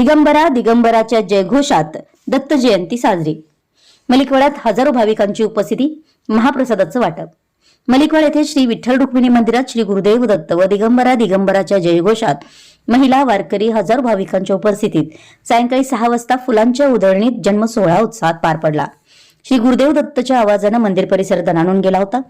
दिगंबरा दिगंबराच्या जयघोषात दत्त जयंती साजरी. मलिकवाड्यात हजारो भाविकांची उपस्थिती महाप्रसादाचं वाटप. मलिकवाड येथे श्री विठ्ठल रुक्मिणी मंदिरात श्री गुरुदेव दत्त व दिगंबरा दिगंबराच्या जयघोषात महिला वारकरी हजारो भाविकांच्या उपस्थितीत सायंकाळी सहा वाजता फुलांच्या उधळणीत जन्मसोहळा उत्साहात पार पडला. श्री गुरुदेव दत्तच्या आवाजानं मंदिर परिसर दणाणून गेला होता.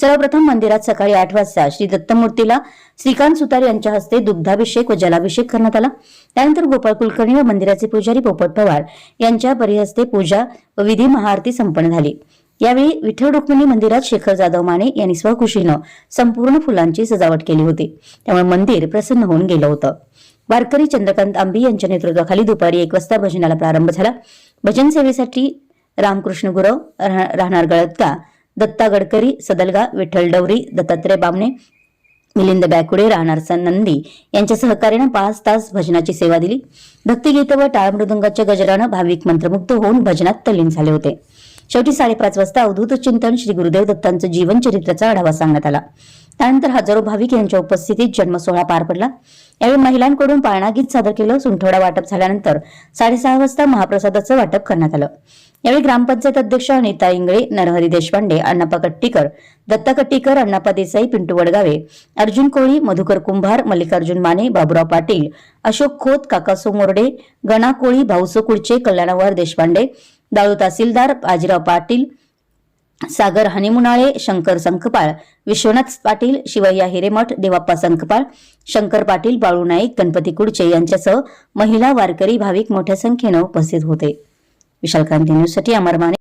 सर्वप्रथम मंदिरात सकाळी आठ वाजता श्री दत्तमूर्तीला श्रीकांत सुतार यांच्या हस्ते दुग्धाभिषेक व जलाभिषेक करण्यात आला. त्यानंतर गोपाळ कुलकर्णी व मंदिराचे पुजारी पोपट पवार यांच्या परिहस्ते पूजा व विधी महाआरती संपन्न झाली. यावेळी विठ्ठल रुक्मिणी मंदिरात शेखर जाधव माने यांनी स्वखुशीनं संपूर्ण फुलांची सजावट केली होती. त्यामुळे मंदिर प्रसन्न होऊन गेलं होतं. वारकरी चंद्रकांत आंबी यांच्या नेतृत्वाखाली दुपारी एक वाजता भजनाला प्रारंभ झाला. भजन सेवेसाठी रामकृष्ण गुरव राहणार गळतका दत्ता गडकरी सदलगा विठ्ठल डवरी दत्तात्रय बामणे मिलिंद बॅकुडे राहणार नंदी यांच्या सहकार्यानं पाच तास भजनाची सेवा दिली. भक्तिगीत व टाळ मृदुंगाच्या गजरानं भाविक मंत्रमुग्ध होऊन भजनात तल्लीन झाले होते. शेवटी साडेपाच वाजता अवधूत चिंतन श्री गुरुदेव दत्तांचं जीवनचरित्राचा आढावा सांगण्यात आला. त्यानंतर हजारो भाविक यांच्या उपस्थितीत जन्मसोहळा पार पडला. यावेळी महिलांकडून पाळणागीत सादर केलं. सुंठवडा वाटप झाल्यानंतर साडेसहा वाजता महाप्रसादाचं वाटप करण्यात आलं. यावेळी ग्रामपंचायत अध्यक्ष अनिता इंगळे नरहरी देशपांडे अण्णापा कट्टीकर दत्ता कट्टीकर अण्णापा देसाई पिंटू वडगावे अर्जुन कोळी मधुकर कुंभार मल्लिकार्जुन माने बाबुराव पाटील अशोक खोत काकासो मोर्डे गणा कोळी भाऊसो कुडचे कल्याणवार देशपांडे दाऊ तहसीलदार बाजीराव पाटील सागर हनिमुनाळे शंकर संखपाळ विश्वनाथ पाटील शिवय्या हिरेमठ देवाप्पा संखपाळ शंकर पाटील बाळू नाईक गणपती कुडचे यांच्यासह महिला वारकरी भाविक मोठ्या संख्येनं उपस्थित होते. विशालकांती न्यूजसाठी अमर माने